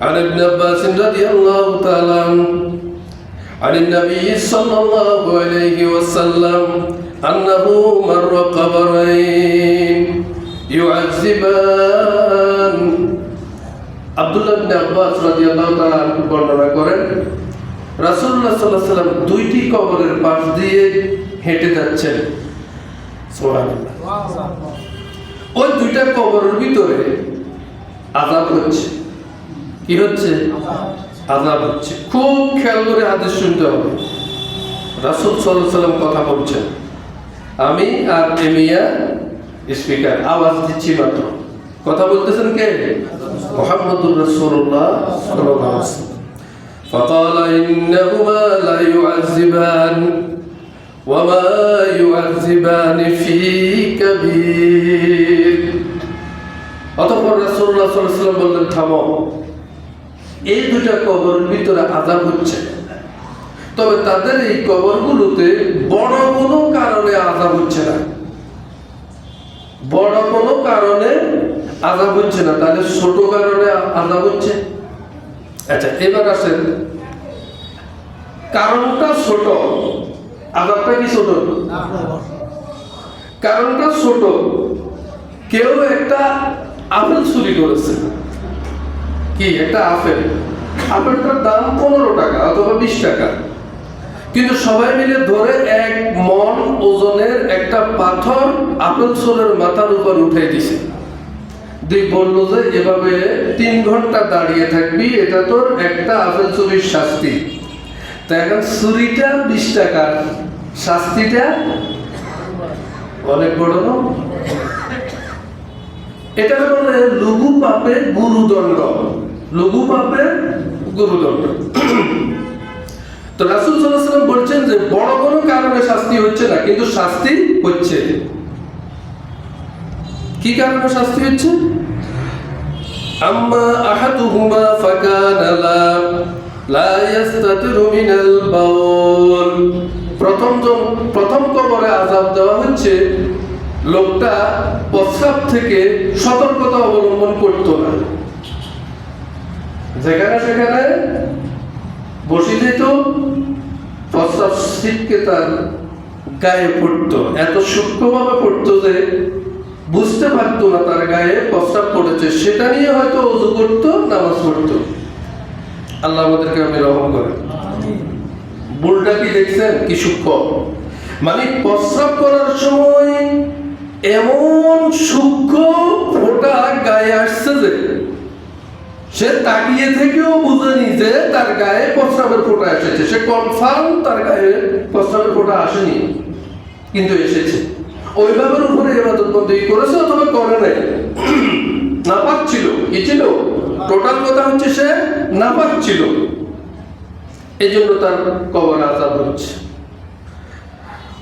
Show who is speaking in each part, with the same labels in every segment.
Speaker 1: عن ابن عباس رضي الله تعالى عنه عن النبي صلى الله عليه وسلم أنه مر قبرين يعذبان আব্দুল্লাহ ইবনে আব্বাস রাদিয়াল্লাহু তাআলা আনহু বর্ণনা করেন রাসূলুল্লাহ সাল্লাল্লাহু আলাইহি সাল্লাম দুইটি কবরের পাশ দিয়ে হেঁটে যাচ্ছেন সুবহানাল্লাহ ওই দুইটা কবরের ভিতরে আযাব হচ্ছে কি হচ্ছে আযাব হচ্ছে খুব খেয়াল করে হাদিস শুনতে হবে রাসূল সাল্লাল্লাহু আলাইহি সাল্লাম কথা বলছেন আমি আর এমিয়া স্পিকার আওয়াজ দিচ্ছি মাত্র কথা বলতেছেন কে মোহাম্মদুর রাসূলুল্লাহ সাল্লাল্লাহু আলাইহি ওয়াসাল্লাম فقال إنهما لا يعذبان وما يعذبان في كبير অতঃপর রাসূলুল্লাহ সাল্লাল্লাহু আলাইহি ওয়াসাল্লাম বললেন থামো এই দুটা কবরের ভিতরে আযাব হচ্ছে। তবে তাদের এই কবরগুলোতে বড় কোনো কারণে আযাব হচ্ছে না। বড় কোনো কারণে আজাব হচ্ছে না তাহলে ছোট কারণে আজাব হচ্ছে। আচ্ছা এবার আসেন। কারণটা ছোট। আজাবটা কি ছোট? কারণটা ছোট। কেউ একটা আপেল চুরি করেছে। কি, একটা আপেল? আপেলটার দাম পনেরো টাকা অথবা বিশ টাকা। কিন্তু সবাই মিলে ধরে এক মন ওজনের একটা পাথর আপেল সোলের মাথার উপর উঠাই দিছে। দুই বলল যে, এভাবে তিন ঘণ্টা দাঁড়িয়ে থাকবি, এটা তোর একটা আপেল চুরির শাস্তি। তা এখন চুরিটা বিশ টাকার। শাস্তিটা? অনেক বড় এটা বলে লঘু পাপে গুরুদণ্ড। লঘু পাপে গুরুদণ্ড তো রাসুল সাল্লাম বলছেন যে বড় কোনো কারণে শাস্তি হচ্ছে না, কিন্তু শাস্তি হচ্ছে। কি কারণে শাস্তি হচ্ছে? আম্মা আহাদুহুমা ফাকানা লা ইস্তাতিরু মিনাল বাউল। প্রথম প্রথম কবরে আযাব দেওয়া হচ্ছে, লোকটা প্রস্রাব থেকে সতর্কতা অবলম্বন করতো না। যেখানে সেখানে বসে যেত প্রস্রাব ছিটকে তার গায়ে পড়তো। এত সূক্ষ্মভাবে পড়তো যে বুঝতে পারতো না তার গায়ে প্রস্রাব পড়েছে। সেটা নিয়ে হয়তো অজু করতো, নামাজ পড়তো। আল্লাহ আমাদেরকে আমি রহম করে বুলটা কি দেখছেন? কি সূক্ষ্ম? মানে প্রস্রাব করার সময় এমন সূক্ষ্ম ফোটা গায়ে আসছে যে সে তাকিয়ে থেকেও বুঝেনি যে তার গায়ে প্রস্রাবের ফোঁটা এসেছে সে কনফার্ম তার গায়ে প্রস্রাবের ফোঁটা আসেনি কিন্তু এসেছে ওইভাবে উপরে এবাদত বন্দী করেছে অথবা করে নাই নাপাক ছিল কি ছিল টোটাল কথা হচ্ছে সে নাপাক ছিল এই জন্য তার কবর আজাব হচ্ছে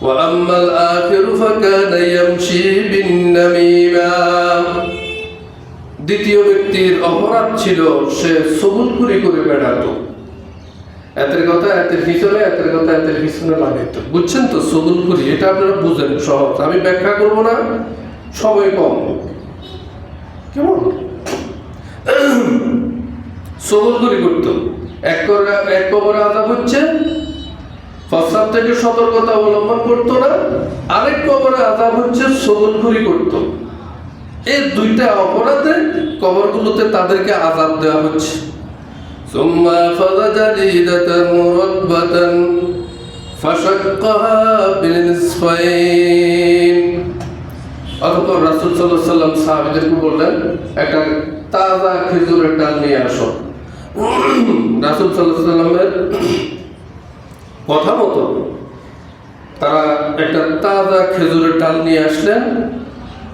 Speaker 1: وأما الآخر فكان يمشي بالنميمة দ্বিতীয় ব্যক্তির অপরাধ ছিল সে সবুলপুরি করে বেড়াতো। এতের কথা, এতের পিছনে, এতের কথা, এতের পিছনে লাগাইত। বুঝছেন তো? সবুলপুরি, এটা আপনারা বুঝেন সহজ। আমি ব্যাখ্যা করব না, সময় কম। কেমন? সবুলপুরি করতো। এক এক কবরে আজাব হচ্ছে প্রস্তাব থেকে সতর্কতা অবলম্বন করতো না। আরেক কবরে আজাব হচ্ছে, সবুলপুরি করতো। এই দুইটা অপরাধে কবরগুলোতে তাদেরকে আজাদ দেওয়া হচ্ছে ثم أخذ جريدة مربة فشقها بنصفين অতঃপর রাসূল সাল্লাল্লাহু আলাইহি সাল্লাম সাহাবীদেরকে বললেন একটা তাজা খেজুরের ডাল নিয়ে আসো রাসূল সাল্লাল্লাহু আলাইহি সাল্লামের কথা মতো তারা একটা তাজা খেজুরের ডাল নিয়ে আসলেন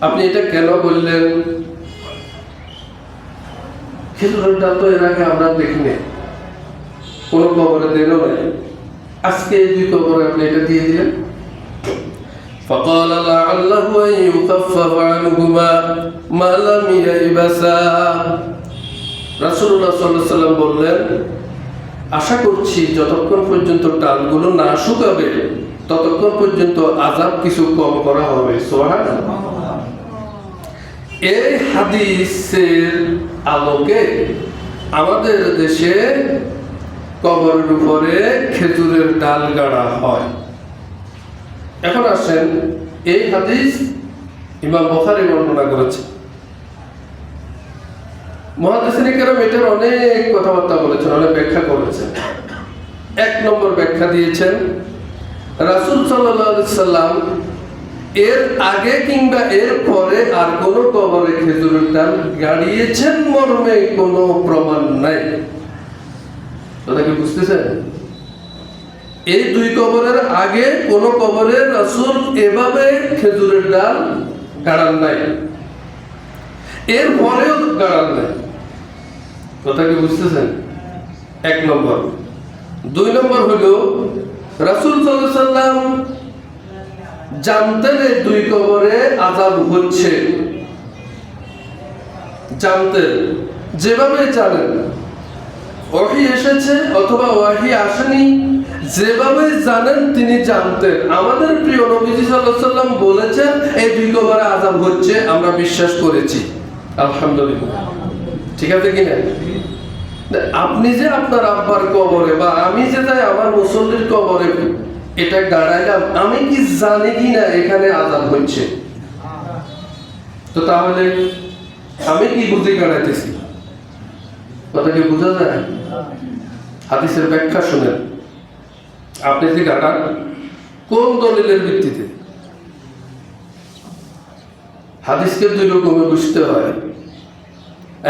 Speaker 1: আপনি এটা কেন বললেন খেজুরের ডাল তো এর আগে আমরা দেখিনি কোনো কবরে দেনও নাই আজকে এই দুই কবরে আপনি এটা দিয়ে দিলেন فقال لعله أن يخفف عنهما ما لم ييبسا রাসূলুল্লাহ সাল্লাল্লাহু আলাইহি সাল্লাম বললেন আশা করছি যতক্ষণ পর্যন্ত ডালগুলো না শুকাবে ততক্ষণ পর্যন্ত আজাব কিছু কম করা হবে সুবহানাল্লাহ এই হাদিসের আলোকে আমাদের দেশে কবরের উপরে খেজুরের ডাল গাড়া হয়। এখন আসেন, এই হাদিস ইমাম বখারি বর্ণনা করেছে। মহাদেশিনী কেরাম এটার অনেক কথাবার্তা বলেছেন, অনেক ব্যাখ্যা করেছেন। এক নম্বর ব্যাখ্যা দিয়েছেন, রাসুল সাল্লাম এর আগে কিংবা এর পরে আর কোন কবরে খেজুরের ডাল গাড়িয়েছেন মর্মে কোনো প্রমাণ নাই। কথা কি বুঝতেছেন? এই দুই কবরের আগে কোন কবরে রাসুল এভাবে খেজুরের ডাল গাড়ান নাই। এর পরেও গাড়ান নাই। কথা কি বুঝতেছেন? এক নম্বর। দুই নম্বর হলো রাসুল সাল্লাম জানতেন এই দুই কবরে আজাব হচ্ছে। জানতেন, যেভাবে জানেন। ওয়াহি এসেছে অথবা ওয়াহি আসেনি, যেভাবে জানেন তিনি জানতেন। আমাদের প্রিয় নবীজি সাল্লাম বলেছেন, এই দুই কবরে আজাব হচ্ছে, আমরা বিশ্বাস করেছি। আলহামদুলিল্লাহ। ঠিক আছে কি না? আপনি যে আপনার আব্বার কবরে বা আমি যে যাই আমার মুসল্লির কবরে এটা গাড়াইলাম আমি কি জানি কি না এখানে আজাব হচ্ছে তো তাহলে আমি কি বুঝে গাড়াইতেছি কথা কি বোঝা যায়? হাদিসের ব্যাখ্যা শুনেন। আপনি যে গাড়ান কোন দলিলের ভিত্তিতে? হাদিসকে দুই রকমে বুঝতে হয়।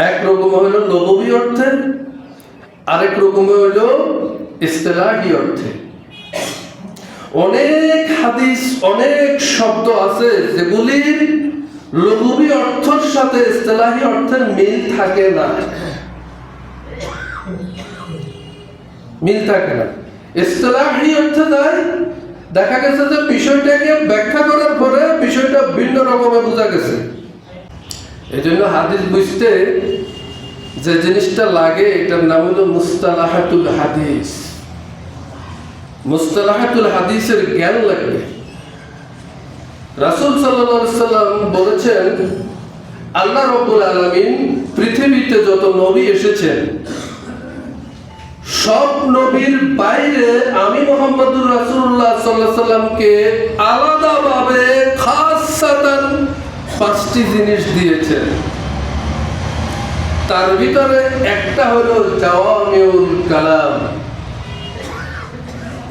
Speaker 1: এক রকম হইল নবী অর্থে আরেক রকম হইল ইস্তেলাহি অর্থে অনেক হাদিস, অনেক শব্দ আছে যেগুলির লঘুবি অর্থের সাথে ইস্তেলাহি অর্থের মিল থাকে না। মিল থাকে না। ইস্তেলাহি অর্থে দেয় দেখা গেছে যে বিষয়টাকে ব্যাখ্যা করার পরে বিষয়টা ভিন্ন রকমে বোঝা গেছে। এই জন্য হাদিস বুঝতে যে জিনিসটা লাগে, এটার নাম হলো মুস্তালাহাতুল হাদিস। হাদিসের জ্ঞান লাগবে। রাসূল সাল্লাম বলেছেন, আল্লাহ রাব্বুল আলামিন পৃথিবীতে যত নবী এসেছেন, সব নবীর বাইরে আমি মোহাম্মদুর রাসূলুল্লাহ সাল্লাল্লাহু আলাইহি সাল্লামকে আলাদাভাবে খাসসাতান পাঁচটি জিনিস দিয়েছেন। তার ভিতরে একটা হলো জাওয়ামিউল কালাম।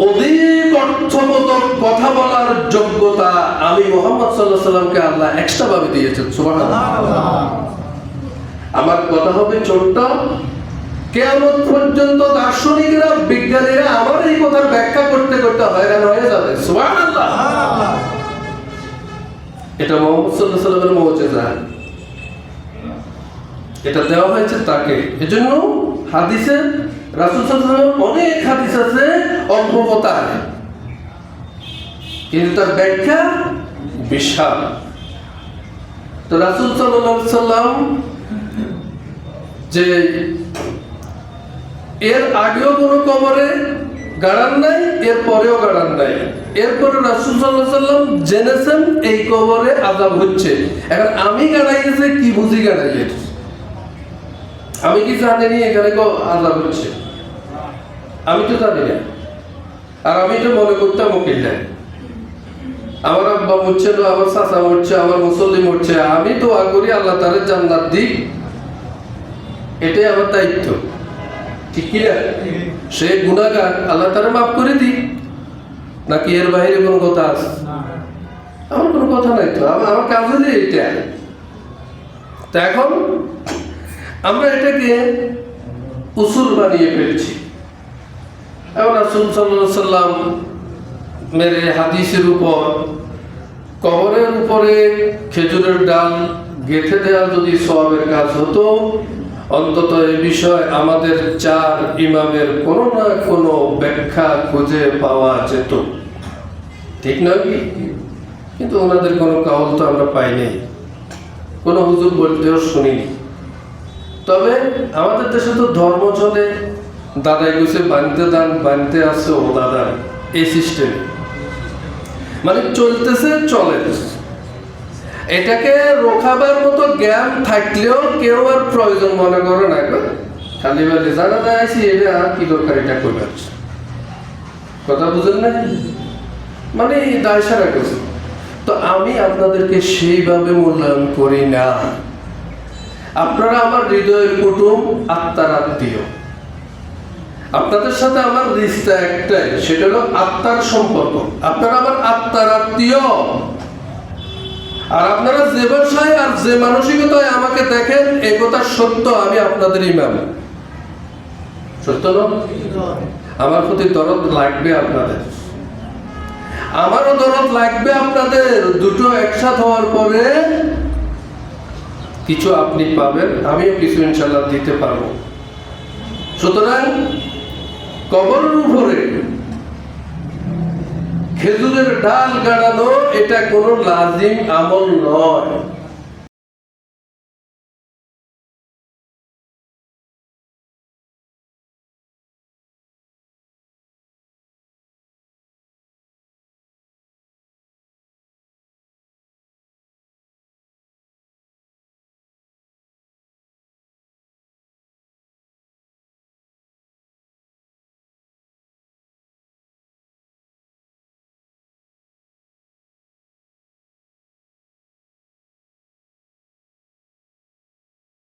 Speaker 1: অধিক অর্থবোধক কথা বলার যোগ্যতা আমি মোহাম্মদ সাল্লাহ সাল্লামকে আল্লাহ এক্সট্রা ভাবে দিয়েছেন, সুবহানাল্লাহ। আমার কথা হবে ছোট্ট। কেমন পর্যন্ত দার্শনিকরা, বিজ্ঞানীরা আমার এই কথার ব্যাখ্যা করতে করতে হয়রান হয়ে যাবে এটা মোহাম্মদ সাল্লাহ সাল্লামের মৌজেজা। এটা দেওয়া হয়েছে তাকে। এজন্য হাদিসে অনেক হাদিস আছে কিন্তু তার ব্যাখ্যা বিশাল। তো রাসুল সাল্লাম যে এর আগেও কোনো কবরে গাড়ান নাই, এর পরেও গাড়ান নাই। এরপরে রাসুল সাল্লাহ সাল্লাম জেনেছেন এই কবরে আজাব হচ্ছে। এখন আমি গাড়াইয়েছে, কি বুঝি গাড়াইয়েছে আমি কি জানি এখানে আজাব হচ্ছে আমি তো জানি না। আর আমি তো মনে করতাম উকিল নাই। আমার আব্বা মরছে না আমার চাচা মরছে, আমার মুসল্লি মরছে। আমি তো করি আল্লাহ তারে জান্নাত দিই এটাই আমার দায়িত্ব। ঠিক কি না? সে গুণাগার আল্লাহ তারে মাফ করে দিই নাকি এর বাইরে কোনো কথা আছে? আমার কোনো কথা নাই তো। আমার কাজ হলে এটা। তা এখন আমরা এটাকে উসুল বানিয়ে ফেলছি। এখন রাসুল সাল্লাম মেরে হাদিসের উপর, কবরের উপরে খেজুরের ডাল গেঁথে দেওয়া যদি সবের কাজ হতো, অন্তত এ বিষয়ে আমাদের চার ইমামের কোনো না কোনো ব্যাখ্যা খুঁজে পাওয়া যেত। ঠিক নয় কি? কিন্তু ওনাদের কোনো কাউল তো আমরা পাইনি। কোনো হুজুর বলতেও শুনিনি। তবে আমাদের দেশে তো ধর্ম চলে। দাদাই গুছে বানতে দান, বানতে আছে ও দাদা। এই সিস্টেম মানে চলতেছে, চলে। এটাকে রোখাবার মতো জ্ঞান থাকলেও কেউ আর প্রয়োজন মনে করে না খালি বলে জানা না আছি এটা কি দরকার, এটা করবে কথা বুঝেন না মানে দায় সারা করছে। তো আমি আপনাদেরকে সেইভাবে মূল্যায়ন করি না। আপনারা আমার হৃদয়ের কুটুম, আত্মার আত্মীয়। আপনাদের সাথে আমার রিস্তা একটাই, সেটা হলো আত্মার সম্পর্ক। আপনারা আমার আত্মার আত্মীয়। আর আপনারা যে ব্যবসায় আর যে মানসিকতায় আমাকে দেখেন এ কথা সত্য, আমি আপনাদের ইমাম। সত্য আমার প্রতি দরদ লাগবে আপনাদের। আমারও দরদ লাগবে আপনাদের। দুটো একসাথ হওয়ার পরে কিছু আপনি পাবেন, আমিও কিছু ইনশাল্লাহ দিতে পারব। সুতরাং কবরের উপরে খেজুরের ডাল গাড়ানো, এটা কোনো লাজিম আমল নয়।